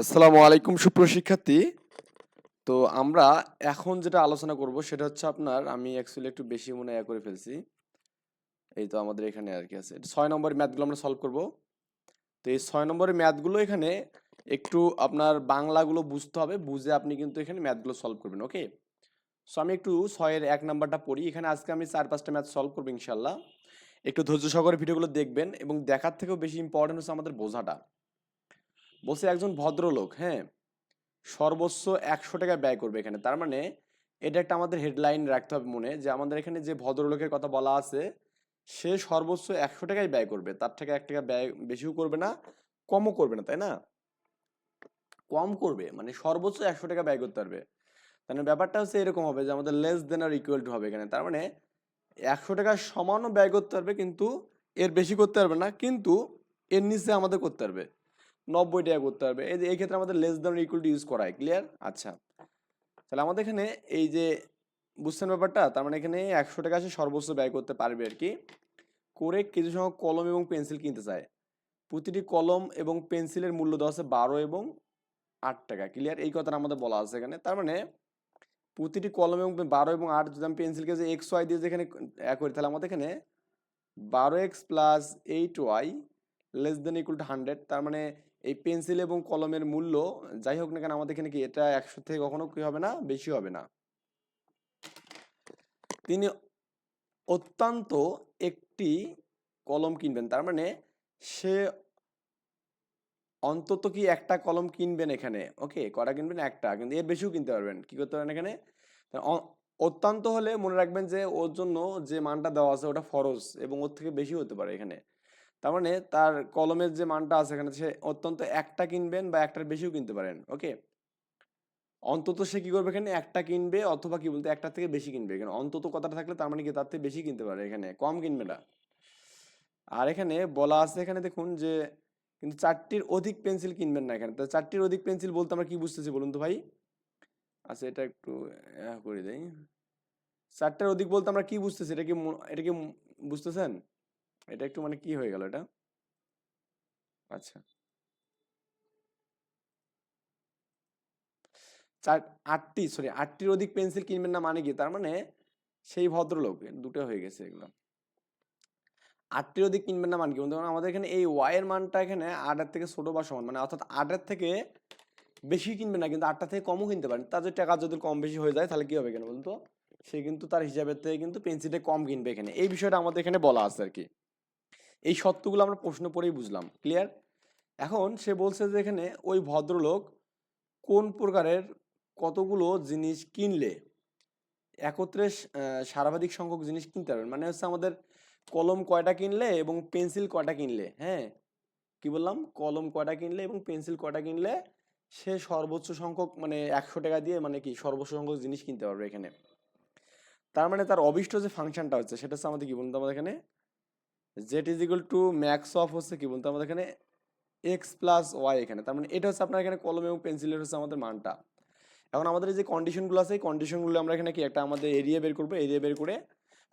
আসসালামু আলাইকুম সুপ্রশিক্ষার্থী তো আমরা এখন যেটা আলোচনা করব সেটা হচ্ছে আপনার, আমি অ্যাকচুয়ালি একটু বেশি মনে হয় করে ফেলছি। এই তো আমাদের এখানে আর কি আছে। ছয় নম্বরের ম্যাথগুলো আমরা সলভ করব। তো এই ছয় নম্বরের ম্যাথগুলো এখানে একটু আপনার বাংলাগুলো বুঝতে হবে, বুঝে আপনি কিন্তু এখানে ম্যাথগুলো সলভ করবেন ওকে সো আমি একটু ছয়ের এক নাম্বারটা পড়ি। এখানে আজকে আমি চার পাঁচটা ম্যাথ সলভ করব ইনশাল্লাহ একটু ধৈর্য সহকারে ভিডিওগুলো দেখবেন এবং দেখার থেকেও বেশি ইম্পর্টেন্ট হচ্ছে আমাদের বোঝাটা। বলছে একজন ভদ্রলোক হ্যাঁ? সর্বোচ্চ একশো টাকা ব্যয় করবে এখানে। তার মানে এটা একটা আমাদের হেডলাইন রাখতে হবে মনে, যে আমাদের এখানে যে ভদ্রলোকের কথা বলা আছে, সে সর্বোচ্চ একশো টাকাই ব্যয় করবে। তার থেকে এক টাকা ব্যয় বেশিও করবে না, কমও করবে না, তাই না? কম করবে মানে সর্বোচ্চ একশো টাকা ব্যয় করতে পারবে। তাহলে ব্যাপারটা হচ্ছে এরকম হবে, যে আমাদের লেস দেন আর ইকুয়াল টু হবে এখানে। তার মানে একশো টাকার সমানও ব্যয় করতে পারবে, কিন্তু এর বেশি করতে পারবে না, কিন্তু এর নিচে আমাদের করতে পারবে। নব্বই টাকা করতে পারবে। এই যে, এই ক্ষেত্রে আমাদের less than equal to use করা হয় ক্লিয়ার আচ্ছা। তাহলে আমাদের এখানে এই যে, বুঝছেন ব্যাপারটা? তার মানে এখানে একশো টাকা সে সর্বোচ্চ ব্যয় করতে পারবে আর কি। করে কিছু সংখ্যক কলম এবং পেন্সিল কিনতে চায়। প্রতিটি কলম এবং পেন্সিলের মূল্য দেওয়া আছে বারো এবং আট টাকা। ক্লিয়ার এই কথাটা আমাদের বলা আছে এখানে। তার মানে প্রতিটি কলম এবং বারো এবং আট যদি আমি পেন্সিলকে যে এক্স ওয়াই দিয়ে যেখানে করি, তাহলে আমাদের এখানে বারো X plus eight Y less than equal to hundred তার মানে এই পেন্সিল এবং কলমের মূল্য, যাই হোক না কেন আমাদের এখানে কি, এটা একশো থেকে কখনো কি হবে না, বেশি হবে না। তিনি অত্যন্ত একটি কলম কিনবেন, তার মানে সে অন্তত কি একটা কলম কিনবেন এখানে, ওকে কটা কিনবেন? একটা, কিন্তু এর বেশিও কিনতে পারবেন, কি করতে পারেন এখানে? অত্যন্ত হলে মনে রাখবেন যে ওর জন্য যে মানটা দেওয়া আছে ওটা ফরজ এবং ওর থেকে বেশি হতে পারে এখানে। তার মানে তার কলমের যে মানটা আছে এখানে, সে অত্যন্ত একটা কিনবেন বা একটার বেশিও কিনতে পারেন, ওকে? অন্তত সে কি করবে এখানে? একটা কিনবে অথবা কি বলতে একটা থেকে বেশি কিনবে। এখানে অন্তত কথাটা থাকলে তার মানে কি তার থেকে বেশি কিনতে পারে এখানে, কম কিনবে না। আর এখানে বলা আছে এখানে দেখুন যে, কিন্তু চারটির অধিক পেন্সিল কিনবেন না এখানে। তো চারটির অধিক পেন্সিল বলতে আমরা কি বুঝতেছি বলুন তো ভাই? আচ্ছা এটা একটু করে দেই। চারটার অধিক বলতে আমরা কি বুঝতেছি? এটা কি এটা কি বুঝতেছেন? এটা একটু মানে কি হয়ে গেল এটা? আচ্ছা। চার, আটটি সরি আটটির অধিক পেন্সিল কিনবেন না মানে কি? তার মানে সেই ভদ্রলোক, দুটো হয়ে গেছে এগুলো আটটির অধিক কিনবেন না মানে কি? পারেন আমাদের এখানে এই ওয়াই এর মানটা এখানে আটের থেকে ছোট বা সমান মানে অর্থাৎ আটের থেকে বেশি কিনবে না, কিন্তু আটটা থেকে কমও কিনতে পারেন। তার যদি টাকা যদি কম বেশি হয়ে যায়, তাহলে কি হবে কেন বলতো সে কিন্তু তার হিসাবের থেকে কিন্তু পেন্সিলটা কম কিনবে এখানে। এই বিষয়টা আমাদের এখানে বলা আছে আর কি। এই সত্যগুলো আমরা প্রশ্ন পড়েই বুঝলাম ক্লিয়ার এখন সে বলছে যে এখানে ওই ভদ্রলোক কোন প্রকারের কতগুলো জিনিস কিনলে? একত্রে সার্বাধিক সংখ্যক জিনিস কিনতে পারবেন। মানে হচ্ছে আমাদের কলম কয়টা কিনলে এবং পেন্সিল কয়টা কিনলে হ্যাঁ? কি বললাম? কলম কয়টা কিনলে এবং পেন্সিল কয়টা কিনলে সে সর্বোচ্চ সংখ্যক মানে একশো টাকা দিয়ে মানে কি সর্বোচ্চ সংখ্যক জিনিস কিনতে পারবে এখানে। তার মানে তার অবিষ্ট যে ফাংশনটা হচ্ছে সেটা হচ্ছে আমাদের কি বলুন তো আমাদের এখানে? Z is equal to max of হচ্ছে কি বলতো আমাদের এখানে এক্স প্লাস ওয়াই এখানে। তার মানে এটা হচ্ছে আপনার এখানে কলম এবং পেন্সিলের হচ্ছে আমাদের মানটা। এখন আমাদের যে কন্ডিশনগুলো আছে, এই কন্ডিশনগুলো আমরা এখানে কি একটা আমাদের এরিয়া বের করব। এরিয়া বের করে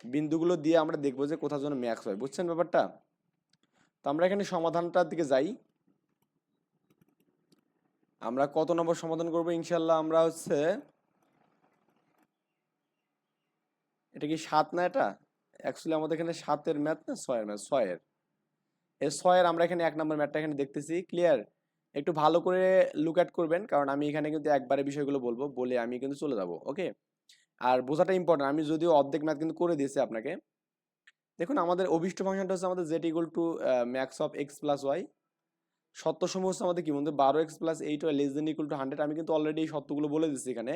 বিন্দুগুলো দিয়ে আমরা দেখব যে কোথাও যেন ম্যাক্স হয়। বুঝছেন ব্যাপারটা? তো আমরা এখানে সমাধানটার দিকে যাই। আমরা কত নম্বর সমাধান করব ইনশাল্লাহ আমরা হচ্ছে, এটা কি সাত না এটা? অ্যাকচুয়ালি আমাদের এখানে সাতের ম্যাথ না ছয়ের ম্যাথ ছয়ের। এই ছয়ের আমরা এখানে এক নম্বর ম্যাথটা এখানে দেখতেছি ক্লিয়ার একটু ভালো করে লুক অ্যাট করবেন, কারণ আমি এখানে কিন্তু একবারে বিষয়গুলো বলব, বলে আমি কিন্তু চলে যাব ওকে আর বোঝাটা ইম্পর্টেন্ট আমি যদিও অর্ধেক ম্যাথ কিন্তু করে দিয়েছি আপনাকে। দেখুন, আমাদের অভিষ্ট ফাংশনটা হচ্ছে আমাদের Z equal to max of X plus Y সত্য সত্যসমূহ হচ্ছে আমাদের কি বলতে বারো X plus eight Y less than equal to hundred আমি কিন্তু অলরেডি এই সত্যগুলো বলে দিচ্ছি এখানে।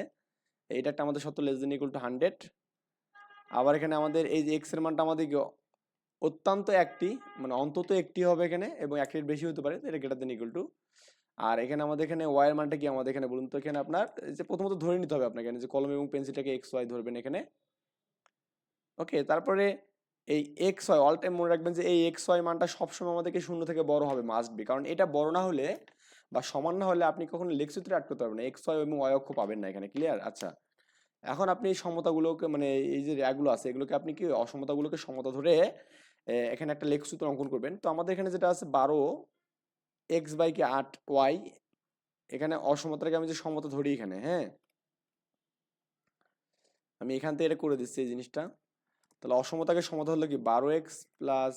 এটা একটা আমাদের সত্য less than equal to hundred আবার এখানে আমাদের এই যে এক্সের মানটা আমাদের কি অত্যন্ত একটি মানে অন্তত একটি হবে এখানে এবং একটির বেশি হতে পারে এটা গ্রেটার দেন ইকুয়াল টু আর এখানে আমাদের এখানে ওয়াই এর মানটা কি আমাদের এখানে বলুন তো, এখানে আপনার যে প্রথমত ধরে নিতে হবে আপনাকে, যে কলম এবং পেন্সিলটাকে এক্স ওয়াই ধরবেন এখানে। ওকে তারপরে এই এক্স ওয়াই অল টাইম মনে রাখবেন যে এই এক্স ওয়াই মানটা সবসময় আমাদেরকে শূন্য থেকে বড় হবে মাস্ট বি কারণ এটা বড় না হলে বা সমান না হলে আপনি কখনো লেখচিত্রে করতে পারবেন না এক্স ওয়াই এবং ওয়াই অক্ষ পাবেন না এখানে ক্লিয়ার আচ্ছা। এখন আপনি সমতাগুলোকে মানে এই যে র্যাগুলো আছে, এগুলোকে আপনি কি অসমতাগুলোকে সমতা ধরে এখানে একটা লেখ লেখসূত্র অঙ্কন করবেন। তো আমাদের এখানে যেটা আছে বারো এক্স বাই কি আট ওয়াই, এখানে অসমতাটাকে আমি যে সমতা ধরি এখানে হ্যাঁ? আমি এখান থেকে এটা করে দিচ্ছি এই জিনিসটা। তাহলে অসমতাকে সমতা হলো কি? বারো x plus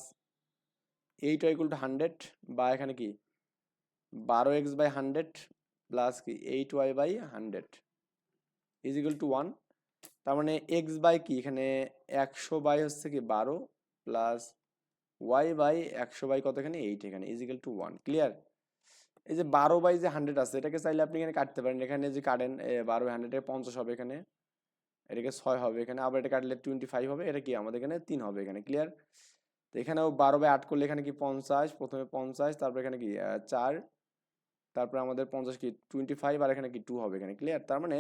eight equal to hundred বা এখানে কি? বারো এক্স বাই হান্ড্রেড প্লাস কি? Eight y by hundred. Is equal to one তার মানে এক্স বাই কি? এখানে একশো বাই হচ্ছে কি বারো প্লাস ওয়াই বাই একশো বাই কত এখানে? এইট এখানে is equal to one clear এই যে বারো বাই যে হান্ড্রেড আছে, এটাকে চাইলে আপনি এখানে কাটতে পারেন। এখানে যে কাটেন বারো হান্ড্রেডে পঞ্চাশ হবে এখানে, এটাকে ছয় হবে এখানে, আবার এটা কাটলে টোয়েন্টি ফাইভ হবে, এটা কি? আমাদের এখানে তিন হবে এখানে ক্লিয়ার তো এখানেও বারো বাই আট করলে এখানে কি পঞ্চাশ, প্রথমে পঞ্চাশ, তারপর এখানে কি চার, তারপরে আমাদের পঞ্চাশ কি? টোয়েন্টি ফাইভ আর এখানে কি টু হবে এখানে ক্লিয়ার তার মানে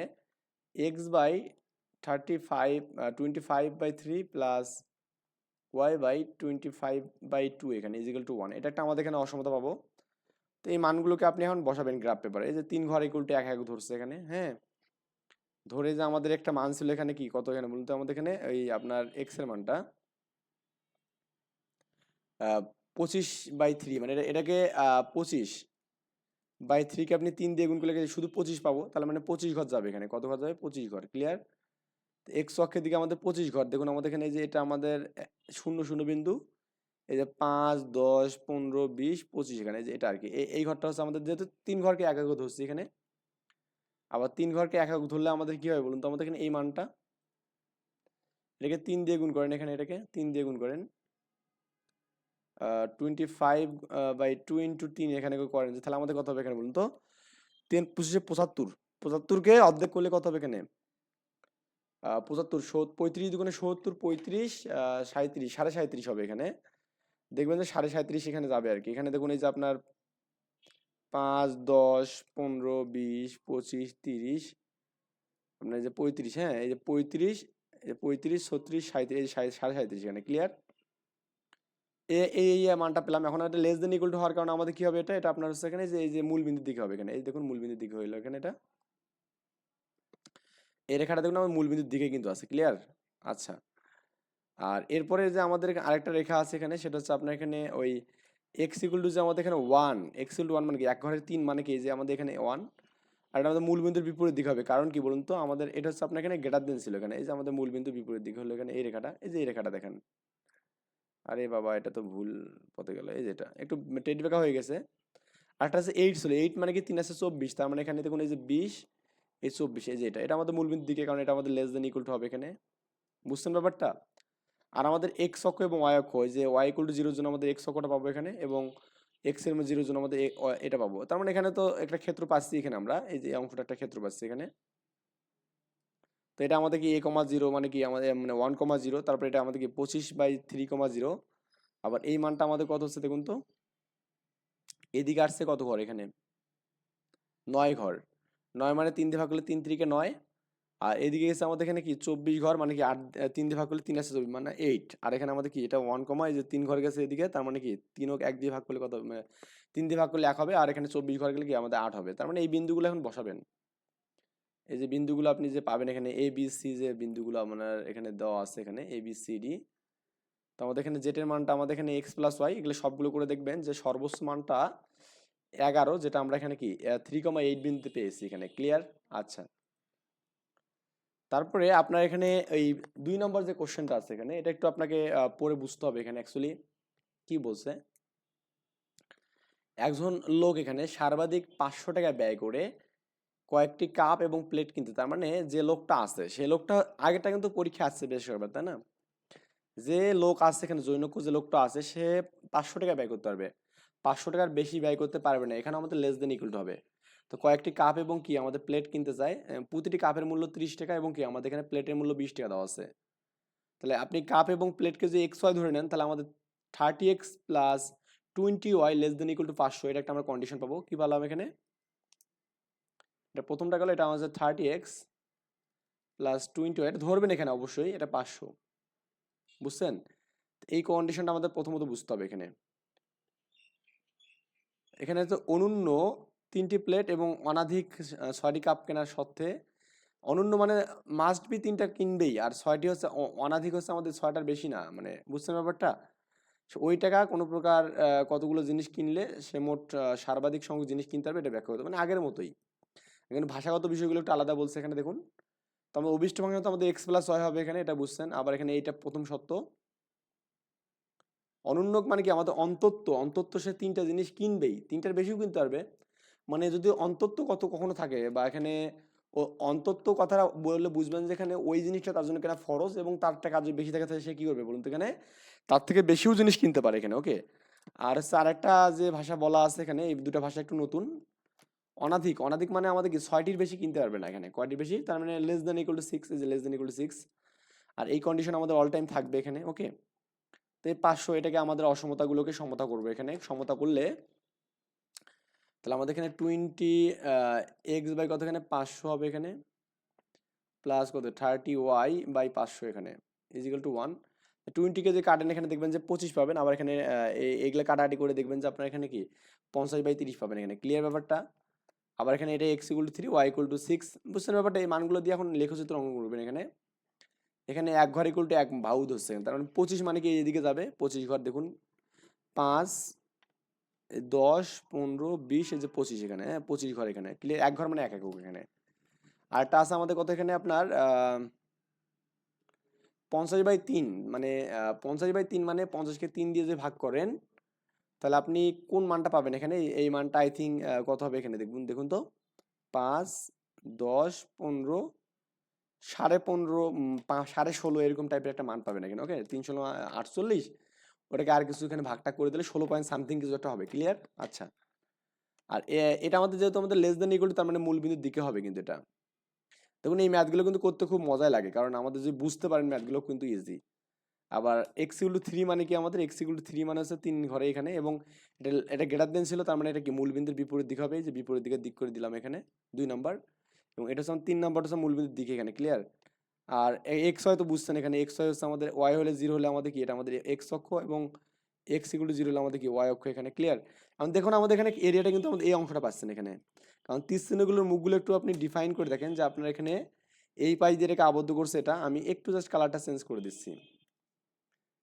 x by thirty five twenty five by three plus y by twenty five by two এখানে ইজিক্যাল টু ওয়ান এটা একটা আমাদের এখানে অসমতা পাবো। তো এই মানগুলোকে আপনি এখন বসাবেন গ্রাফ পেপারে এই যে তিন ঘর ইকুয়াল টু এক এক ধরছে এখানে হ্যাঁ? ধরে যে আমাদের একটা মান ছিল এখানে কি? কত এখানে বলুন তো আমাদের এখানে? ওই আপনার এক্সের মানটা। পঁচিশ বাই থ্রি মানে এটা- এটাকে পঁচিশ বাই থ্রিকে আপনি তিন দিয়ে গুণ করলে শুধু পঁচিশ পাবো। তাহলে মানে পঁচিশ ঘর যাবে এখানে। কত ঘর যাবে? পঁচিশ ঘর। ক্লিয়ার এক্স অক্ষের দিকে আমাদের পঁচিশ ঘর। দেখুন আমাদের এখানে যে এটা আমাদের শূন্য শূন্য বিন্দু। এই যে পাঁচ, দশ, পনেরো, বিশ, পঁচিশ এখানে। যে এটা আর কি এই- এই ঘরটা হচ্ছে আমাদের যেহেতু তিন ঘরকে এক এক ধরছি এখানে। আবার তিন ঘরকে এক এক ধরলে আমাদের কি হয় বলুন তো? আমাদের এখানে এই মানটা, এটাকে তিন দিয়ে গুণ করেন এখানে এটাকে। তিন দিয়ে গুণ করেন। Twenty five by two into তিন এখানে করে করেন। তাহলে আমাদের কত হবে এখানে বলুন তো? তিন পঁচিশে পঁচাত্তর। পঁচাত্তরকে অর্ধেক করলে কত হবে এখানে? পঁচাত্তর পঁয়ত্রিশ দুগুণে সত্তর পঁয়ত্রিশ আহ, সাঁইত্রিশ সাড়ে সাঁইত্রিশ হবে এখানে। দেখবেন যে সাড়ে সাঁইত্রিশ এখানে যাবে আর কি। এখানে দেখুন এই যে আপনার পাঁচ দশ পনেরো বিশ পঁচিশ তিরিশ আপনার এই যে পঁয়ত্রিশ হ্যাঁ? এই যে পঁয়ত্রিশ এই পঁয়ত্রিশ ছত্রিশ যে সাড়ে সাঁইত্রিশ এখানে ক্লিয়ার এই এই মানটা পেলাম। এখন এটা লেস দেন ইকুয়াল টু হওয়ার কারণে আমাদের কি হবে এটা? এটা আপনার হচ্ছে এখানে যে, এই যে মূল বিন্দুর দিকে হবে এখানে। এই দেখুন মূল বিন্দুর দিকে হইল এখানে এটা। এই রেখাটা দেখুন আমার মূল বিন্দুর দিকে কিন্তু আছে ক্লিয়ার আচ্ছা। আর এরপরে যে আমাদের আরেকটা রেখা আছে এখানে, সেটা হচ্ছে আপনার এখানে ওই এক্স ইকুয়াল টু যে আমাদের এখানে one x equal to one মানে কি? এক ঘরের তিন মানে কি? যে আমাদের এখানে ওয়ান আর এটা আমাদের মূল বিন্দুর বিপরীত দিকে হবে। কারণ কি বলুন তো? আমাদের এটা হচ্ছে আপনার এখানে গ্রেটার দেন ছিল এখানে। এই যে আমাদের মূল বিন্দু বিপরীত দিকে হলো এখানে এই রেখাটা। এই যে এই রেখাটা দেখেন। আরে বাবা, এটা তো ভুল পথে গেল, এই যেটা। একটু টেট বেঁকা হয়ে গেছে। আরেকটা আছে এইট ছিল এইট মানে কি তিন আছে চব্বিশ, তার মানে এখানে দেখুন এই যে বিশ, এই চব্বিশ, এই যে এটা। এটা আমাদের মূল বিন্দুর দিকে, কারণ এটা আমাদের লেস দেন ইকুয়াল টু হবে এখানে। বুঝছেন ব্যাপারটা? আর আমাদের এক্স অক্ষ এবং ওয়াই অক্ষ যে ওয়াই ইকুয়াল টু জিরোর জন্য আমাদের এক্স অক্ষটা পাবো এখানে, এবং এক্সের জিরোর জন্য আমাদের এটা পাবো। তার মানে এখানে তো একটা ক্ষেত্র পাচ্ছি এখানে আমরা, এই যে অংশটা একটা ক্ষেত্র পাচ্ছি এখানে। তো এটা আমাদের কি এ কমা জিরো মানে কি আমাদের মানে ওয়ান কমা জিরো তারপরে এটা আমাদের কি পঁচিশ বাই থ্রি কমা জিরো আবার এই মানটা আমাদের কত হচ্ছে দেখুন তো? এদিকে আসছে কত ঘর এখানে? নয় ঘর। নয় মানে তিন দিয়ে ভাগ করলে তিন তিরিকে নয়, আর এদিকে গেছে আমাদের এখানে কি চব্বিশ ঘর মানে কি আট, তিন দিয়ে ভাগ করলে তিন আসছে চব্বিশ মানে এইট আর এখানে আমাদের কি এটা ওয়ান কমা এই যে তিন ঘর গেছে এদিকে, তার মানে কি তিন হোক এক দিয়ে ভাগ করলে কত মানে তিন দিয়ে ভাগ করলে এক হবে, আর এখানে চব্বিশ ঘর গেলে কি আমাদের আট হবে, তার মানে এই বিন্দুগুলো এখন বসাবেন। এই যে বিন্দুগুলো আপনি যে পাবেন এখানে এ বি সি যে বিন্দুগুলো আপনার এখানে দেওয়া আছে এখানে এ বি সি ডি তো আমাদের এখানে জেটের মানটা আমাদের এখানে এক্স প্লাস ওয়াই এগুলো সবগুলো করে দেখবেন যে সর্বোচ্চ মানটা এগারো, যেটা আমরা এখানে কি থ্রি কমা এইট বিন্দুতে পেয়েছি এখানে। ক্লিয়ার আচ্ছা। তারপরে আপনার এখানে এই দুই নম্বর যে কোশ্চেনটা আছে এখানে, এটা একটু আপনাকে পড়ে বুঝতে হবে এখানে অ্যাকচুয়ালি কি বলছে? একজন লোক এখানে সর্বাধিক পাঁচশো টাকা ব্যয় করে কয়েকটি কাপ এবং প্লেট কিনতে। তার মানে যে লোকটা আছে সেই লোকটা আগেরটা কিন্তু পরীক্ষা আসছে কয়েকবার, তাই না? যে লোক আছে এখানে জৈনক্য যে লোকটা আছে, সে পাঁচশো টাকা ব্যয় করতে পারবে। পাঁচশো টাকার বেশি ব্যয় করতে পারবে না। এখানে আমাদের লেস দেন ইকুয়াল হবে। তো কয়েকটি কাপ এবং কি আমাদের প্লেট কিনতে চাই প্রতিটি কাপের মূল্য ত্রিশ টাকা এবং কি আমাদের এখানে প্লেটের মূল্য বিশ টাকা দেওয়া আছে। তাহলে আপনি কাপ এবং প্লেটকে যদি এক্স ওয়াই ধরে নেন, তাহলে আমাদের thirty x plus twenty y less than equal to পাঁচশো, এটা একটা আমরা কন্ডিশন পাবো। কি বললাম এখানে? এটা প্রথমটা গেল, এটা আমাদের থার্টি এক্স প্লাস টোয়েন্টি এটা ধরবেন এখানে অবশ্যই, এটা পাঁচশো। বুঝছেন? এই কন্ডিশনটা আমাদের প্রথমত বুঝতে হবে এখানে। এখানে তো অনন্য তিনটি প্লেট এবং অনাধিক ছয়টি কাপ কেনার সত্ত্বে, অনন্য মানে মাস্ট বি তিনটা কিনবেই, আর ছয়টি হচ্ছে অনাধিক হচ্ছে আমাদের ছয়টার বেশি না মানে বুঝছেন ব্যাপারটা? ওই টাকা কোনো প্রকার কতগুলো জিনিস কিনলে সে মোট সর্বাধিক সংখ্যক জিনিস কিনতে পারবে, এটা ব্যাখ্যা করতে। মানে আগের মতোই। এখানে ভাষাগত বিষয়গুলো একটু আলাদা বলছে এখানে, দেখুন। তো আমাদের অভিষ্ট ভাঙা তো আমাদের এক্স প্লাস ওয়াই হবে এখানে, এটা বুঝছেন। আবার এখানে এইটা প্রথম সত্য। অনুন্নক মানে কি? আমাদের অন্তত্ব অন্তত্ব সে তিনটা জিনিস কিনবেই। তিনটার বেশিও কিনতে পারবে। মানে যদি অন্তত্ব কত কখনো থাকে বা এখানে ও অন্তত্ব কথাটা বললে বুঝবেন যে এখানে ওই জিনিসটা তার জন্য কেনা ফরজ এবং তারটা কাজ যদি বেশি থাকে, সে কী করবে বলুন তো এখানে? তার থেকে বেশিও জিনিস কিনতে পারে এখানে, ওকে? আর হচ্ছে আরেকটা যে ভাষা বলা আছে এখানে, এই দুটো ভাষা একটু নতুন। অনাধিক অনাধিক মানে আমাদের কি ছয়টির বেশি কিনতে পারবে না এখানে। কয়টির বেশি? তার মানে less than equal to six is less than equal to six আর এই কন্ডিশন আমাদের অল টাইম থাকবে এখানে ওকে তো এই পাঁচশো এটাকে আমাদের অসমতাগুলোকে সমতা করব এখানে। সমতা করলে তাহলে আমাদের এখানে টোয়েন্টি এক্স বাই কত এখানে? পাঁচশো হবে এখানে। প্লাস কত? থার্টি ওয়াই বাই পাঁচশো এখানে। ইজিক্যাল টু ওয়ান টোয়েন্টিকে যে কাটেন এখানে দেখবেন যে পঁচিশ পাবেন। আবার এখানে এগুলো কাটাকাটি করে দেখবেন যে আপনার এখানে কি? পঞ্চাশ বাই তিরিশ পাবেন এখানে। ক্লিয়ার ব্যাপারটা? আবার এখানে এটা x equal to three y equal to six বুঝছেন ব্যাপারটা? এই মানগুলো দিয়ে এখন লেখচিত্র অঙ্কন করবেন এখানে। এখানে এক ঘর ইকুয়াল টু এক ভাউ ধরছে তার মানে পঁচিশ মানে কি এদিকে যাবে? পঁচিশ ঘর দেখুন। পাঁচ, দশ, পনেরো, বিশ, এই যে পঁচিশ এখানে হ্যাঁ পঁচিশ ঘর এখানে। ক্লিয়ার এক ঘর মানে এক একক এখানে। আর টা আছে আমাদের কত এখানে আপনার? পঞ্চাশ বাই তিন মানে পঞ্চাশ বাই তিন মানে পঞ্চাশকে তিন দিয়ে যে ভাগ করেন তাহলে আপনি কোন মানটা পাবেন এখানে? এই- মানটা আই থিঙ্ক কত হবে এখানে? দেখুন দেখুন তো। পাঁচ, দশ, পনেরো, সাড়ে পনেরো সাড়ে ষোলো এরকম টাইপের একটা মান পাবেন এখানে ওকে তিনশো আটচল্লিশ, ওটাকে আর কিছু এখানে ভাগটা করে দিলে ষোলো পয়েন্ট সামথিং কিছু একটা হবে ক্লিয়ার আচ্ছা। আর এটা আমাদের যেহেতু আমাদের লেস দেন ইকুয়াল তার মানে মূল বিন্দুর দিকে হবে কিন্তু এটা। দেখুন, এই ম্যাথগুলো কিন্তু করতে খুব মজাই লাগে, কারণ আমাদের যদি বুঝতে পারেন ম্যাথগুলো কিন্তু ইজি আবার এক্স ইকুয়াল টু থ্রি মানে কি আমাদের? এক্স ইকুয়াল টু থ্রি মানে হচ্ছে তিন ঘরে এখানে এবং এটা এটা গ্রেটার দেন ছিল, তার মানে এটা কি মূল বিন্দুর বিপরীত দিক হবে? যে বিপরীত দিকের দিক করে দিলাম এখানে দুই নাম্বার এবং এটা হচ্ছে তিন নাম্বারটা হচ্ছে মূল বিন্দুর দিকে এখানে ক্লিয়ার আর এক্স হয়তো বুঝছেন এখানে এক্স ওয়াই হচ্ছে আমাদের ওয়াই হলে জিরো হলে আমাদের কি? এটা আমাদের এক্স অক্ষ এবং এক্স ইকুয়াল টু জিরো হলে আমাদের কি? ওয়াই অক্ষ এখানে ক্লিয়ার এখন দেখুন আমাদের এখানে এরিয়াটা কিন্তু আমাদের এই অংশটা পাচ্ছেন এখানে। কারণ চিহ্নগুলোর মুখগুলো একটু আপনি ডিফাইন করে দেখেন যে আপনার এখানে এই পাশ দিয়ে এটাকে আবদ্ধ করছে এটা, আমি একটু জাস্ট কালারটা চেঞ্জ করে দিচ্ছি।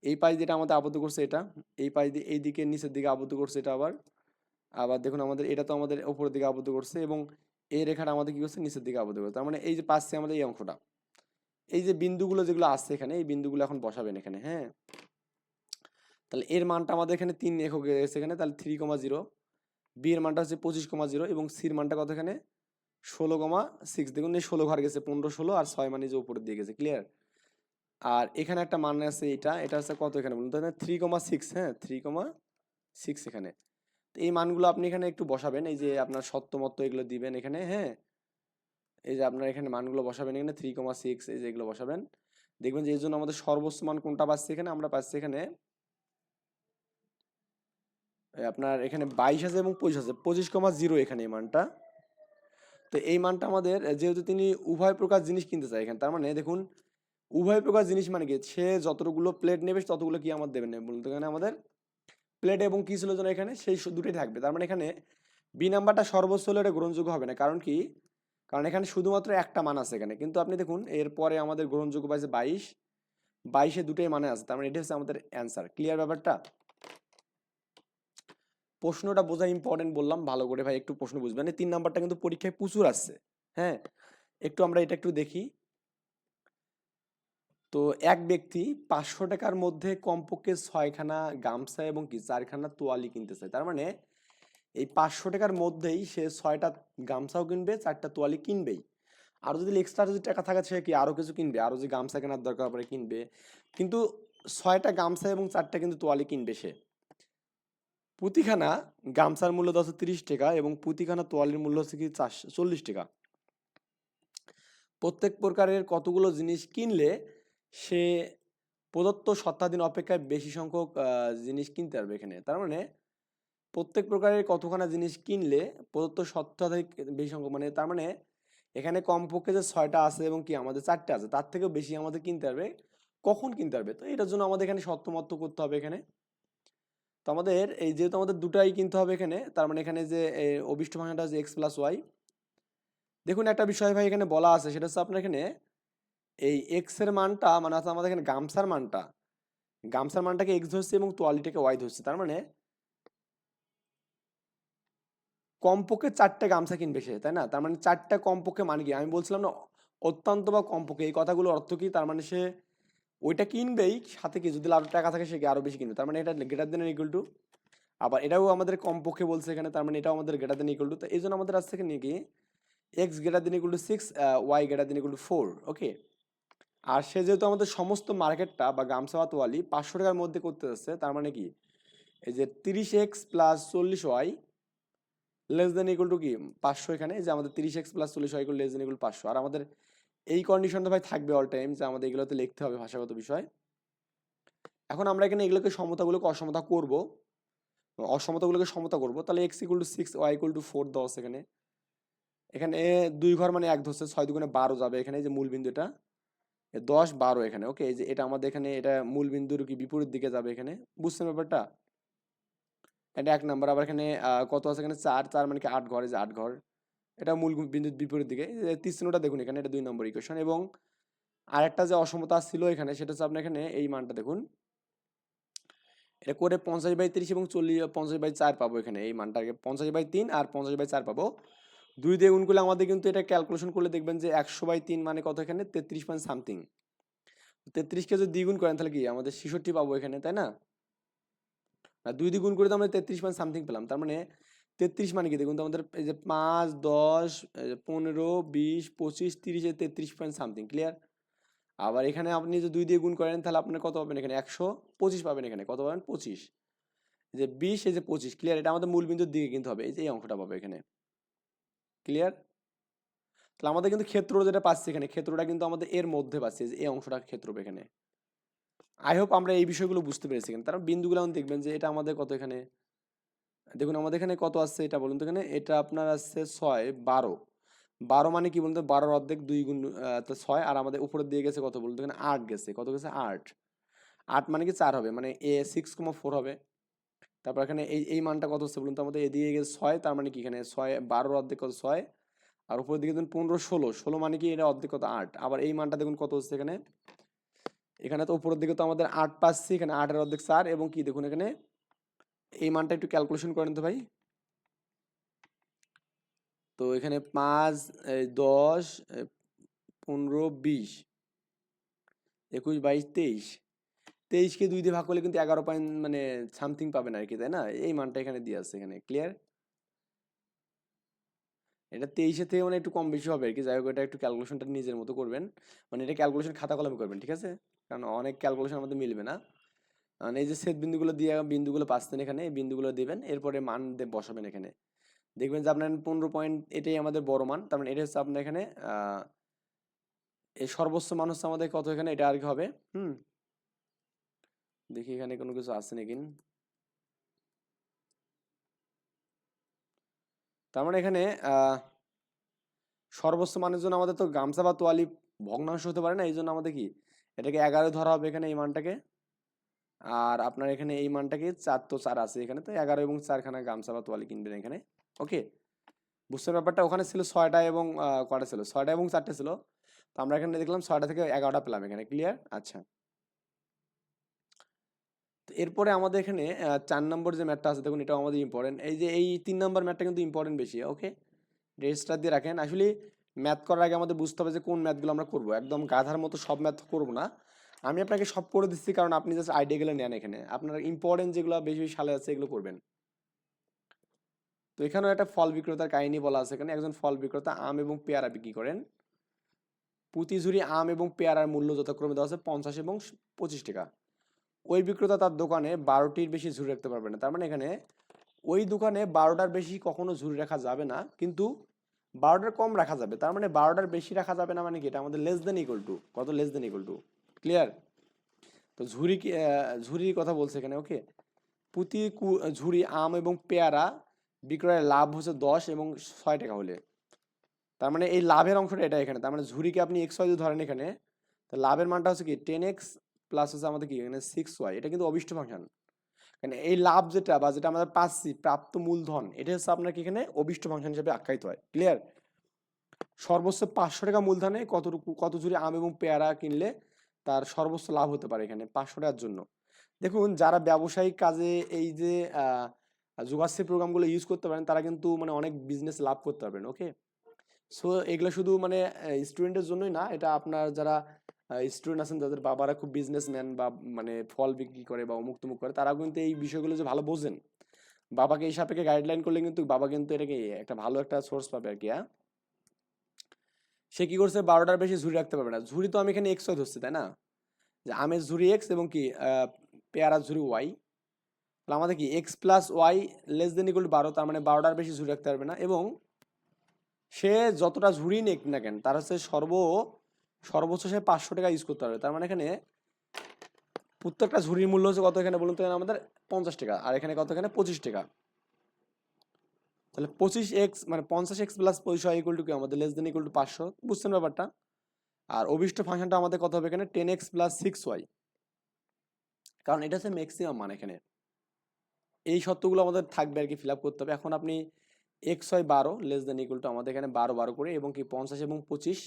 এই পাশ যেটা আমাদের আবদ্ধ করছে এটা, এই পাশ দিয়ে এই দিকে, নিচের দিকে আবদ্ধ করছে এটা আবার। আবার দেখুন আমাদের, এটা তো আমাদের উপরের দিকে আবদ্ধ করছে এবং এই রেখাটা আমাদের কি করছে? নিচের দিকে আবদ্ধ করছে। তার মানে এই যে পাচ্ছে আমাদের এই অংশটা, এই যে বিন্দুগুলো যেগুলো আসছে এখানে, এই বিন্দুগুলো এখন বসাবেন এখানে হ্যাঁ? তাহলে এর মানটা আমাদের এখানে তিন একক এসে এখানে, তাহলে থ্রি কমা জিরো বি এর মানটা হচ্ছে পঁচিশ কমা জিরো এবং সির মানটা কত এখানে? ষোলো কমা সিক্স দেখুন এই ষোলো ঘর গেছে, পনেরো, ষোলো আর ছয় মানে যে উপরের দিয়ে গেছে ক্লিয়ার আর এখানে একটা মান আছে এটা এটা হচ্ছে কত এখানে বলুন? তো থ্রি কমা সিক্স হ্যাঁ? থ্রি কমা সিক্স এখানে। তো এই মানগুলো আপনি এখানে একটু বসাবেন, এই যে আপনার সত্যমত্ত এগুলো দিবেন এখানে হ্যাঁ? এই যে আপনার এখানে মানগুলো বসাবেন এখানে থ্রি কমা সিক্স এই যে এগুলো বসাবেন। দেখবেন যে এর জন্য আমাদের সর্বোচ্চ মান কোনটা পাচ্ছি এখানে? আমরা পাচ্ছি এখানে আপনার এখানে বাইশ আছে এবং পঁচিশ আছে। পঁচিশ কমা জিরো এখানে এই মানটা। তো এই মানটা আমাদের, যেহেতু তিনি উভয় প্রকার জিনিস কিনতে চায় এখানে, তার মানে দেখুন উভয় প্রকার জিনিস মানে কি? সে যতগুলো প্লেট নেবে ততগুলো কি আমার দেবেন বলুন তো এখানে আমাদের প্লেট এবং কি ছিল যেন এখানে, সেই দুটোই থাকবে। তার মানে এখানে বি নাম্বারটা সর্বোচ্চ হলে এটা গ্রহণযোগ্য হবে না। কারণ কি? কারণ এখানে শুধুমাত্র একটা মান আছে এখানে। কিন্তু আপনি দেখুন, এরপরে আমাদের গ্রহণযোগ্য পাইছে বাইশ। বাইশে দুটোই মানে আছে। তার মানে এটা হচ্ছে আমাদের অ্যান্সার ক্লিয়ার ব্যাপারটা? প্রশ্নটা বোঝা ইম্পর্টেন্ট বললাম। ভালো করে ভাই একটু প্রশ্ন বুঝবেন। তিন নাম্বারটা কিন্তু পরীক্ষায় প্রচুর আসছে। হ্যাঁ? একটু আমরা এটা একটু দেখি। তো এক ব্যক্তি পাঁচশো টাকার মধ্যে কমপক্ষে ছয়খানা গামছা এবং কি চারখানা তোয়ালি কিনতে চায়। তার মানে এই পাঁচশো টাকার মধ্যেই সে ছয়টা গামছাও কিনবে, চারটা তোয়ালি কিনবেই। আরও যদি এক্সট্রা যদি টাকা থাকে, সে কি আরও কিছু কিনবে? আরও যে গামছা কেনার দরকার পড়ে কিনবে। কিন্তু ছয়টা গামছা এবং চারটা কিন্তু তোয়ালি কিনবে সে। প্রতিখানা গামছার মূল্য দশ তিরিশ টাকা এবং প্রতিখানা তোয়ালির মূল্য হচ্ছে কি চারশো, চল্লিশ টাকা। প্রত্যেক প্রকারের কতগুলো জিনিস কিনলে সে প্রদত্ত সত্তাধীন অপেক্ষায় বেশি সংখ্যক জিনিস কিনতে পারবে এখানে। তার মানে প্রত্যেক প্রকারের কতখানা জিনিস কিনলে প্রদত্ত সত্তাধিক বেশি সংখ্যক মানে তার মানে এখানে কমপক্ষে যে ছয়টা আছে এবং কি আমাদের চারটে আছে তার থেকেও বেশি আমাদের কিনতে পারবে কখন কিনতে পারবে? তো এটার জন্য আমাদের এখানে সত্যমত্ত করতে হবে এখানে। তো আমাদের এই যেহেতু আমাদের দুটাই কিনতে হবে এখানে তার মানে এখানে যে এ, অভিষ্ট ভাঙাটা যে এক্স প্লাস ওয়াই দেখুন একটা বিষয় ভাই এখানে বলা আছে সেটা হচ্ছে আপনার এখানে এই এক্সের মানটা মানে হচ্ছে আমাদের এখানে গামছার মানটা। গামছার মানটাকে এক্স ধরছে এবং তোয়ালিটাকে ওয়াই ধরছে। তার মানে কমপক্ষে চারটে গামছা কিনবে সে, তাই না? তার মানে চারটা কমপক্ষে মানে কি আমি বলছিলাম না, অত্যন্ত বা কমপক্ষে। এই কথাগুলো অর্থ কি? তার মানে সে ওইটা কিনবেই, সাথে কি? যদি আরও টাকা থাকে, সে কি আরও বেশি কিনবে? তার মানে এটা গ্রেটার দেন ইকুয়াল টু আবার এটাও আমাদের কমপক্ষে বলছে এখানে, তার মানে এটাও আমাদের গ্রেটার দেন ইকুয়াল টু তো এই জন্য আমাদের আসছে এখানে কি? X greater than equal to six y greater than equal to four okay আর সে যেহেতু আমাদের সমস্ত মার্কেটটা বা গামছা বা পাঁচশো টাকার মধ্যে করতে যাচ্ছে, তার মানে কি? এই যে তিরিশ এক্স প্লাস চল্লিশ y less than equal to কি? পাঁচশো এখানে, যে আমাদের তিরিশ এক্স প্লাস চল্লিশ ওয়াই লেস দেন ইকুয়াল পাঁচশো। আর আমাদের এই কন্ডিশনটা ভাই থাকবে অল টাইম যে আমাদের এগুলোতে লিখতে হবে ভাষাগত বিষয়। এখন আমরা এখানে এগুলোকে সমতাগুলোকে অসমতা করব। অসমতাগুলোকে সমতা করব, তাহলে x equal to six y equal to four দশ এখানে। এখানে দুই ঘর মানে এক ধরছে, ছয় দুগুণে বারো যাবে এখানে যে মূল বিন্দু এটা এ দশ বারো এখানে ওকে এই যে এটা আমাদের এখানে, এটা মূল বিন্দুর কি বিপরীত দিকে যাবে এখানে? বুঝছেন ব্যাপারটা? এটা এক নাম্বার আবার এখানে কত আছে এখানে? চার চার মানে কি আট ঘর? এই যে আট ঘর। এটা মূল বিন্দুর বিপরীত দিকে। এই দেখুন এখানে, এটা দুই নম্বর ইকুয়েশন এবং আরেকটা যে অসমতা ছিল এখানে, সেটা হচ্ছে আপনার এখানে এই মানটা দেখুন। এটা করে পঞ্চাশ বাই তিরিশ এবং চল্লিশ, পঞ্চাশ বাই চার পাবো এখানে এই মানটাকে। পঞ্চাশ বাই তিন আর পঞ্চাশ বাই চার পাবো। দুই দিয়ে গুণ করলে আমাদের কিন্তু এটা ক্যালকুলেশন করলে দেখবেন যে একশো বাই তিন মানে কত এখানে? তেত্রিশ পয়েন্ট সামথিং তেত্রিশকে যদি দ্বিগুণ করেন, তাহলে কি? আমাদের ছেষট্টি পাবো এখানে, তাই না? দুই দ্বিগুণ করে তো আমরা তেত্রিশ পয়েন্ট সামথিং পেলাম। তার মানে তেত্রিশ মানে কি? দেখুন তো আমাদের এই যে পাঁচ, দশ পনেরো, বিশ, পঁচিশ, তিরিশ তেত্রিশ পয়েন্ট সামথিং ক্লিয়ার আবার এখানে আপনি যদি দুই দিয়ে গুণ করেন, তাহলে আপনার কত পাবেন এখানে? একশো পঁচিশ পাবেন এখানে। কত পাবেন? পঁচিশ। যে বিশ, এই যে পঁচিশ ক্লিয়ার এটা আমাদের মূল বিন্দুর দিকে কিন্তু হবে। এই যে এই অঙ্কটা পাবে এখানে। ক্লিয়ার তাহলে আমাদের কিন্তু ক্ষেত্র যেটা পাচ্ছি এখানে, ক্ষেত্রটা কিন্তু আমাদের এর মধ্যে পাচ্ছি, এই অংশটা ক্ষেত্র এখানে। আই হোপ আমরা এই বিষয়গুলো বুঝতে পেরেছি এখানে। তার বিন্দুগুলো দেখবেন যে এটা আমাদের কত এখানে? দেখুন, আমাদের এখানে কত আসছে এটা বলুন তো এখানে? এটা আপনার আসছে ছয়, বারো। বারো মানে কি বলুন তো? বারোর অর্ধেক দুই গুণ ছয়, আর আমাদের উপরে দিয়ে গেছে কত বলুন তো এখানে? আট গেছে, কত গেছে? আট। আট মানে কি চার হবে? মানে এ সিক্স কমা ফোর হবে। তারপর এখানে এই এই মানটা কত হচ্ছে বলুন তো? আমাদের এদিকে গেছে ছয়, তার মানে কি এখানে ছয় বারোর অর্ধেক কত? ছয়। আর উপরের দিকে দেখুন পনেরো, ষোলো। ষোলো মানে কি এটা অর্ধেক কত? আট। আবার এই মানটা দেখুন কত হচ্ছে এখানে? এখানে তো উপরের দিকে তো আমাদের আট পাচ্ছি, এখানে আটের অর্ধেক চার এবং কি দেখুন এখানে? এই মানটা একটু ক্যালকুলেশন করেন তো ভাই। তো এখানে পাঁচ দশ পনেরো, বিশ। একুশ, বাইশ, তেইশ। তেইশকে দুই দিয়ে ভাগ করলে কিন্তু এগারো পয়েন্ট মানে সামথিং পাবেন আর কি তাই না? এই মানটা এখানে দিয়ে আছে এখানে ক্লিয়ার এটা তেইশে থেকে মানে একটু কম বেশি হবে আর কি যাই হোক, এটা একটু ক্যালকুলেশনটা নিজের মতো করবেন। মানে এটা ক্যালকুলেশন খাতা কলমে করবেন, ঠিক আছে? কারণ অনেক ক্যালকুলেশন আমাদের মিলবে না। মানে এই যে সেট বিন্দুগুলো দিয়ে, বিন্দুগুলো পাচ্ছেন এখানে, এই বিন্দুগুলো দিবেন, এরপরে মান বসাবেন এখানে। দেখবেন যে আপনার পনেরো পয়েন্ট এটাই আমাদের বড় মান, তার মানে এটা হচ্ছে আপনার এখানে এই সর্বোচ্চ মান হচ্ছে আমাদের কত এখানে? এটা আর কি হবে, হুম? দেখি এখানে কোনো কিছু আছে নাকি। তার মানে এখানে সর্বোচ্চ মানের জন্য আমাদের তো গামছা বা তোয়ালি ভগ্নাংশ হতে পারে না এই জন্য আমাদের কি, এটাকে এগারো ধরা হবে এখানে এই মানটাকে। আর আপনার এখানে এই মানটাকে চার, তো চার আছে এখানে তো এগারো এবং চারখানা গামছা বা তোয়ালি কিনবেন এখানে। ওকে বুঝছেন ব্যাপারটা? ওখানে ছিল ছয়টা এবং কটা ছিল? ছয়টা এবং চারটে ছিল। তো আমরা এখানে দেখলাম ছয়টা থেকে এগারোটা পেলাম এখানে, ক্লিয়ার? আচ্ছা। এরপরে আমাদের এখানে চার নম্বর যে ম্যাটটা আছে, দেখুন এটাও আমাদের ইম্পর্টেন্ট এই যে এই তিন নম্বর ম্যাটটা কিন্তু ইম্পর্টেন্ট বেশি ওকে রেজিস্টার দিয়ে রাখেন। আসলে ম্যাথ করার আগে আমাদের বুঝতে হবে যে কোন ম্যাথগুলো আমরা করব। একদম গাধার মতো সব ম্যাথ করব না। আমি আপনাকে সব করে দিচ্ছি কারণ আপনি জাস্ট আইডিয়াগুলো নেন এখানে। আপনার ইম্পর্টেন্ট যেগুলো বেশি বেশি সালে আছে, এগুলো করবেন। তো এখানেও একটা ফল বিক্রেতার কাহিনী বলা আছে এখানে। একজন ফল বিক্রেতা আম এবং পেয়ারা বিক্রি করেন। প্রতি ঝুড়ি আম এবং পেয়ারার মূল্য যথাক্রমে দেওয়া আছে পঞ্চাশ এবং পঁচিশ টাকা। ওই বিক্রেতা তার দোকানে বারোটির বেশি ঝুড়ি রাখতে পারবে না। তার মানে এখানে ওই দোকানে বারোটার বেশি কখনো ঝুড়ি রাখা যাবে না, কিন্তু বারোটার কম রাখা যাবে। তার মানে বারোটার বেশি রাখা যাবে না মানে কি? এটা আমাদের লেস দেন ইকুয়াল টু কত less than equal to clear তো ঝুড়ি ঝুড়ির কথা বলছে এখানে ওকে প্রতি ঝুড়ি, আম এবং পেয়ারা বিক্রয়ের লাভ হচ্ছে দশ এবং ছয় টাকা হলে। তার মানে এই লাভের অংশটা এটা এখানে। তার মানে ঝুড়িকে আপনি এক্স ধরেন এখানে, তো লাভের মানটা হচ্ছে কি? টেন এক্স প্লাস হচ্ছে আমাদের কি? এখানে সিক্স ওয়াই এটা কিন্তু অবিষ্ট ফাংশন। মানে এই লাভ যেটা বা যেটা আমাদের পাচ্ছি, প্রাপ্ত মূলধন, এটা হচ্ছে আপনার কি এখানে অবিষ্ট ফাংশন হিসেবে আখ্যায়িত হয়। ক্লিয়ার সর্বোচ্চ পাঁচশো টাকা মূলধনে কতটুকু, কত ঝুড়ি আম এবং পেয়ারা কিনলে তার সর্বোচ্চ লাভ হতে পারে এখানে পাঁচশো টাকার জন্য। দেখুন, যারা ব্যবসায়িক কাজে এই যে যোগাশ্রী প্রোগ্রামগুলো ইউজ করতে পারেন, তারা কিন্তু মানে অনেক বিজনেস লাভ করতে পারবেন ওকে সো এগুলো শুধু মানে স্টুডেন্টের জন্যই না, এটা আপনার যারা স্টুডেন্ট আছেন, যাদের বাবারা খুব বিজনেসম্যান বা মানে ফল বিক্রি করে বা অমুক তমুক করে, তারাও কিন্তু এই বিষয়গুলো যে ভালো বোঝেন। বাবাকে এই সাপেক্ষে গাইডলাইন করলে কিন্তু বাবা কিন্তু এটাকে একটা ভালো একটা সোর্স পাবে আর কি হ্যাঁ? সে কি করছে? বারোটার বেশি ঝুড়ি রাখতে পারবে না। ঝুড়ি তো আমি এখানে এক্স ওয়াই ধরছি, তাই না? যে আমের ঝুড়ি এক্স এবং কি পেয়ারা ঝুড়ি ওয়াই তাহলে আমাদের কি x plus y less than equal বারো, তার মানে বারোটার বেশি ঝুড়ি রাখতে পারবে না। এবং সে যতটা ঝুড়ি নেক না কেন, তার হচ্ছে সর্ব সর্বোচ্চ সে পাঁচশো টাকা ইউজ করতে পারবে। তার মানে এখানে প্রত্যেকটা ঝুড়ির মূল্য হচ্ছে কত এখানে বলুন তো? আমাদের পঞ্চাশ টাকা, আর এখানে কত? এখানে পঁচিশ টাকা। তাহলে পঁচিশ এক্স মানে পঞ্চাশ এক্স প্লাস পঁচিশ হয় ইকুয়াল টু কি? আমাদের লেস দেন ইকুয়াল টু পাঁচশো। বুঝছেন ব্যাপারটা? আর অভিষ্ট ফাংশনটা আমাদের কত হবে এখানে? Ten x plus six y কারণ এটা হচ্ছে ম্যাক্সিমাম মান এখানে। এই শর্তগুলো আমাদের থাকবে আর কি ফিল আপ করতে হবে। এখন আপনি এক্স হয় বারো লেস দেন ইকুয়াল টু আমাদের এখানে বারো বারো করে এবং কি পঞ্চাশ এবং পঁচিশ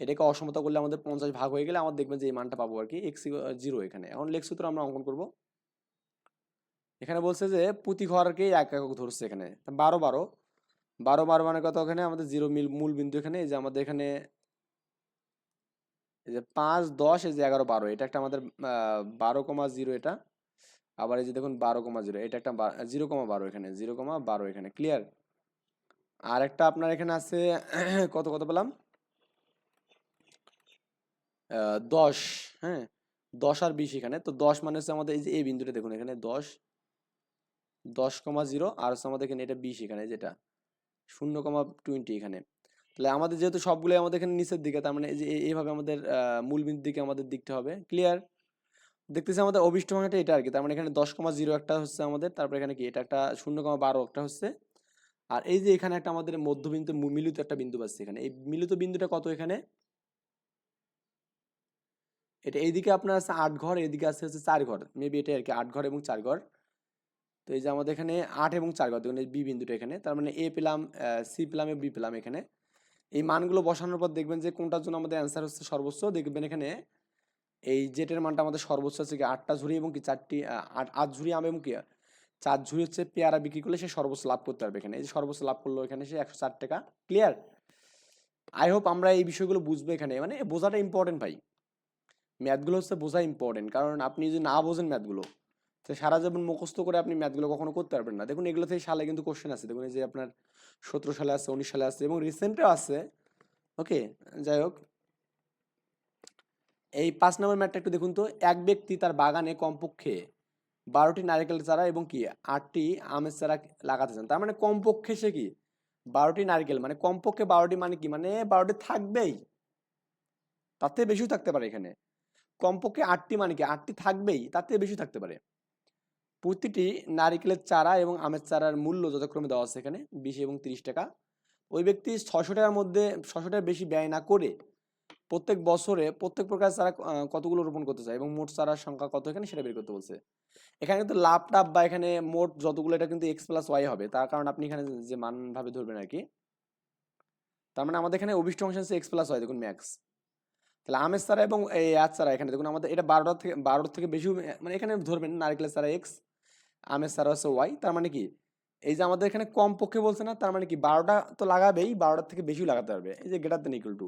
এটাকে অসমতা করলে আমাদের পঞ্চাশ ভাগ হয়ে গেলে আমার দেখবেন যে এই মানটা পাবো আর কি এক্স জিরো এখানে। এখন লেখ সূত্র আমরা অঙ্কন করব। এখানে বলছে যে প্রতি ঘরকে এক একক ধরছে এখানে। বারো বারো। বারো বারো মানে কত এখানে? আমাদের জিরো মিল, মূল বিন্দু এখানে। এই যে আমাদের এখানে এই যে পাঁচ, দশ, এই যে এগারো, বারো। এটা একটা আমাদের বারো কমা জিরো এটা। আবার এই যে দেখুন বারো কমা জিরো এটা একটা জিরো কমা বারো এখানে। জিরো কমা বারো এখানে। ক্লিয়ার আর একটা আপনার এখানে আছে, কত কত পেলাম? দশ হ্যাঁ? দশ আর বিশ এখানে। তো দশ মানে হচ্ছে আমাদের এই যে, এই বিন্দুটা দেখুন, এখানে দশ দশ কমা জিরো আর হচ্ছে আমাদের এখানে এটা বিশ এখানে যেটা। শূন্য কমা টোয়েন্টি এখানে। তাহলে আমাদের যেহেতু সবগুলো আমাদের এখানে নিচের দিকে, তার মানে এই যে এইভাবে আমাদের মূল বিন্দুর দিকে আমাদের দিকটা হবে। ক্লিয়ার দেখতেছি আমাদের অভিষ্ট ভাঙাটা এটা আর কি, তার মানে এখানে দশ কমা জিরো একটা হচ্ছে আমাদের, তারপর এখানে কি? এটা একটা শূন্য কমা বারো একটা হচ্ছে। আর এই যে, এখানে একটা আমাদের মধ্যবিন্দু মিলিত একটা বিন্দু পাচ্ছি এখানে। এই মিলিত বিন্দুটা কত এখানে? এটা এইদিকে আপনার আছে আট ঘর এদিকে আছে হচ্ছে চার ঘর। মেবি এটা আর কি আট ঘর এবং চার ঘর। তো এই যে আমাদের এখানে আট এবং চার ঘর, দেখুন এই বি বিন্দুটা এখানে। তার মানে এ পেলাম সি পেলাম বি পেলাম এখানে। এই মানগুলো বসানোর পর দেখবেন যে কোনটার জন্য আমাদের অ্যান্সার হচ্ছে সর্বোচ্চ, দেখবেন এখানে এই জেটের মানটা আমাদের সর্বোচ্চ আছে কি আটটা ঝুড়ি এবং কি চারটি আট আট ঝুড়ি আম এবং কি, চার ঝুড়ি হচ্ছে পেয়ারা বিক্রি করলে সে সর্বোচ্চ লাভ করতে পারবে এখানে। এই যে সর্বোচ্চ লাভ করল এখানে সে একশো চার টাকা। ক্লিয়ার আই হোপ আমরা এই বিষয়গুলো বুঝব এখানে। মানে বোঝাটা ইম্পর্টেন্ট ভাই। ম্যাথগুলো হচ্ছে বোঝা ইম্পর্টেন্ট কারণ আপনি যদি না বোঝেন ম্যাথগুলো, তো সারা জীবন মুখস্থ করে আপনি ম্যাথগুলো কখনো করতে পারবেন না। দেখুন, এগুলো থেকে সালে কিন্তু কোশ্চেন আছে। দেখুন, এই যে আপনার সতেরো সালে আছে, উনিশ সালে আছে এবং রিসেন্টেও আছে। ওকে যাই হোক। এই পাঁচ নম্বর ম্যাথটা একটু দেখুন তো। এক ব্যক্তি তার বাগানে কমপক্ষে বারোটি নারকেল চারা এবং কি? আটটি আমের চারা লাগাতে চান। তার মানে কমপক্ষে সে কি? বারোটি নারকেল। মানে কমপক্ষে বারোটি মানে কি? মানে বারোটি থাকবেই। তার থেকে বেশিও থাকতে পারে এখানে। কমপক্ষে আটটি মানে কি? আটটি থাকবেই, তার থেকে বেশি থাকতে পারে। প্রতিটি নারিকেলের চারা এবং আমের চারার মূল্য যথাক্রমে দেওয়া আছে এখানে, বিশ এবং তিরিশ টাকা। ওই ব্যক্তি ছশো টাকার মধ্যে ছশো টাকার বেশি ব্যয় না করে প্রত্যেক বছরে প্রত্যেক প্রকার চারা কতগুলো রোপণ করতে চায় এবং মোট চারার সংখ্যা কত এখানে সেটা বের করতে বলছে। এখানে কিন্তু লাভ টাভ বা এখানে মোট যতগুলো, এটা কিন্তু এক্স প্লাস ওয়াই হবে, তার কারণ আপনি এখানে যে মান ভাবে ধরবেন আর কি। তার মানে আমাদের এখানে অভিষ্ট অংশ হচ্ছে এক্স প্লাস ওয়াই দেখুন ম্যাক্স তাহলে আমের চারা এবং এই আজ চারা এখানে দেখুন আমাদের এটা বারোটা থেকে বারোটার থেকে বেশি মানে এখানে ধরবেন নারকেলের চারা এক্স আমের চারা হচ্ছে ওয়াই, তার মানে কি? এই যে আমাদের এখানে কম পক্ষে বলছে না, তার মানে কি? বারোটা তো লাগাবেই বারোটার থেকে বেশিও লাগাতে পারবে। এই যে গ্রেটার দেন ইকুয়াল টু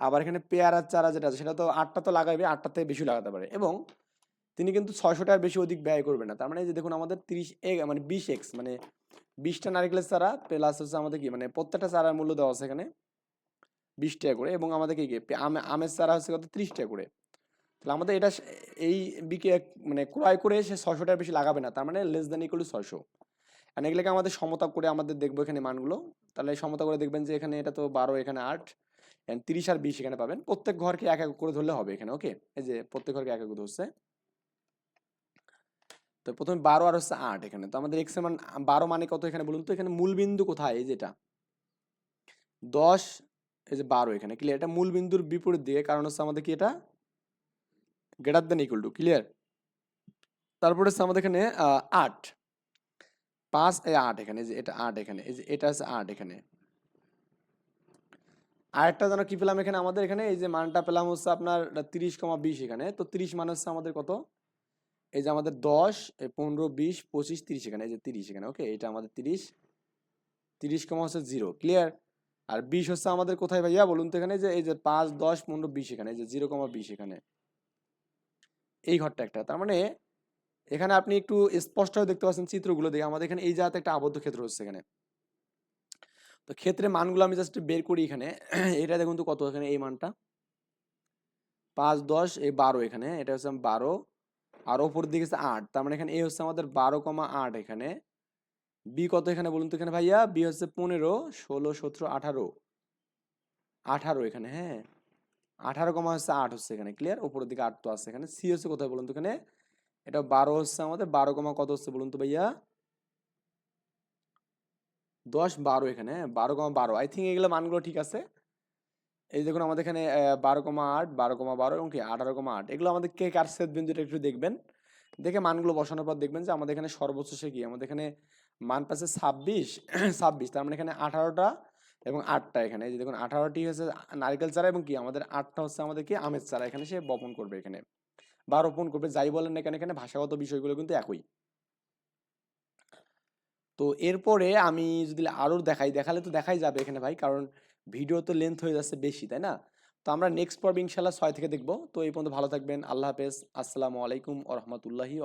আবার এখানে পেয়ারার চারা যেটা আছে, সেটা তো আটটা তো লাগাবে আটটার থেকে বেশি লাগাতে পারে। এবং তিনি কিন্তু ছয়শো টাকার বেশি অধিক ব্যয় করবে না। তার মানে এই যে দেখুন আমাদের তিরিশ মানে বিশ এক্স মানে বিশটা নারকেলের চারা প্লাস হচ্ছে আমাদের কি? মানে প্রত্যেকটা চারার মূল্য দেওয়া আছে এখানে। বিশ টাকা করে এবং আমাদের কি কি আমে- আমের চারা হচ্ছে কত ত্রিশ টাকা করে। তাহলে আমাদের এটা এই বিকে মানে ক্রয় করে সে ছয়শো টাকার বেশি লাগাবে না, তার মানে লেস দেন ইকুয়াল ছয়শো। আর এগুলোকে আমাদের সমতা করে আমাদের দেখব এখানে মানগুলো? তাহলে সমতা করে দেখবেন যে এখানে এটা তো বারো, এখানে আট তিরিশ আর বিশ এখানে পাবেন। প্রত্যেক ঘরকে এক এক করে ধরলে হবে এখানে ওকে এই যে প্রত্যেক ঘরকে এক এক করে ধরছে। তো প্রথমে বারো আর হচ্ছে আট এখানে। তো আমাদের এক্সের মান, বারো মানে কত এখানে বলুন তো? এখানে মূল বিন্দু কোথায়? এই যেটা। দশ এই যে বারো এখানে ক্লিয়ার এটা মূল বিন্দুর বিপরীত দিকে, কারণ হচ্ছে আমাদের কি এটা? Greater than equal to clear তারপরে হচ্ছে আমাদের এখানে আট। পাঁচ, এই আট এখানে যে এটা আট এখানে, এই যে এটা হচ্ছে আট এখানে। আরেকটা যেন কি পেলাম এখানে আমাদের এখানে, এই যে মানটা পেলাম হচ্ছে আপনার তিরিশ কমা বিশ এখানে, তো তিরিশ মানে হচ্ছে আমাদের কত? এই যে আমাদের দশ পনেরো, বিশ, পঁচিশ, তিরিশ এখানে, এই যে তিরিশ এখানে ওকে এটা আমাদের তিরিশ। তিরিশ কমা হচ্ছে জিরো ক্লিয়ার আর বিশ হচ্ছে আমাদের কোথায় ভাইয়া? বলুন তো এখানে যে এই যে পাঁচ, দশ, পনেরো, বিশ এখানে, এই যে জিরো কমা বিশ এখানে। এই ঘরটা একটা। তার মানে এখানে আপনি একটু স্পষ্টভাবে দেখতে পাচ্ছেন চিত্রগুলো দেখে। আমাদের এখানে এই জায়গাতে একটা আবদ্ধ ক্ষেত্র হচ্ছে এখানে। তো ক্ষেত্রে মানগুলো আমি জাস্ট বের করি এখানে। এটা দেখুন তো কত এখানে এই মানটা। পাঁচ, দশ, এই বারো এখানে। এটা হচ্ছে বারো। আর ওপর দিকে হচ্ছে আট। তার মানে এখানে এ হচ্ছে আমাদের বারো কমা আট এখানে। বি কত এখানে বলুন তো এখানে ভাইয়া? বি হচ্ছে পনেরো, ষোলো, সতেরো, আঠারো। আঠারো এখানে হ্যাঁ। আঠারো কমা হচ্ছে আট হচ্ছে এখানে ক্লিয়ার উপরের দিকে আট তো আছে এখানে। সি হচ্ছে কোথায় বলুন তো এখানে? এটা বারো হচ্ছে আমাদের, বারো কমা কত হচ্ছে বলুন তো ভাইয়া? দশ, বারো এখানে হ্যাঁ বারো কমা বারো। আই থিঙ্ক এগুলো মানগুলো ঠিক আছে। এই দেখুন আমাদের এখানে বারো কমা আট, বারো কমা বারো এবং কি আঠারো কমা আট। এগুলো আমাদের কে কার সেট বিন্দুটা একটু দেখবেন। দেখে মানগুলো বসানোর পর দেখবেন যে আমাদের এখানে সর্বোচ্চ সে কি? আমাদের এখানে মান পাচ্ছে ছাব্বিশ ছাব্বিশ, তার মানে এখানে আঠারোটা এবং আটটা এখানে। যে দেখুন, আঠারোটি হচ্ছে নারকেল চারা এবং কি, আমাদের আটটা হচ্ছে আমাদের কি, আমের চারা। এখানে সে বপন করবে এখানে বা রোপণ করবে। যাই বলেন না কেন, এখানে ভাষাগত বিষয়গুলো কিন্তু একই। তো এরপরে আমি যদি আরও দেখাই, দেখালে তো দেখাই যাবে এখানে ভাই, কারণ ভিডিও তো লেন্থ হয়ে যাচ্ছে বেশি, তাই না? তো আমরা নেক্সট পর্ব ইনশাল্লাহ ছয় থেকে দেখব। তো এই পর্যন্ত ভালো থাকবেন, আল্লাহ হাফেজ। আসসালামু আলাইকুম ও রহমতুল্লাহি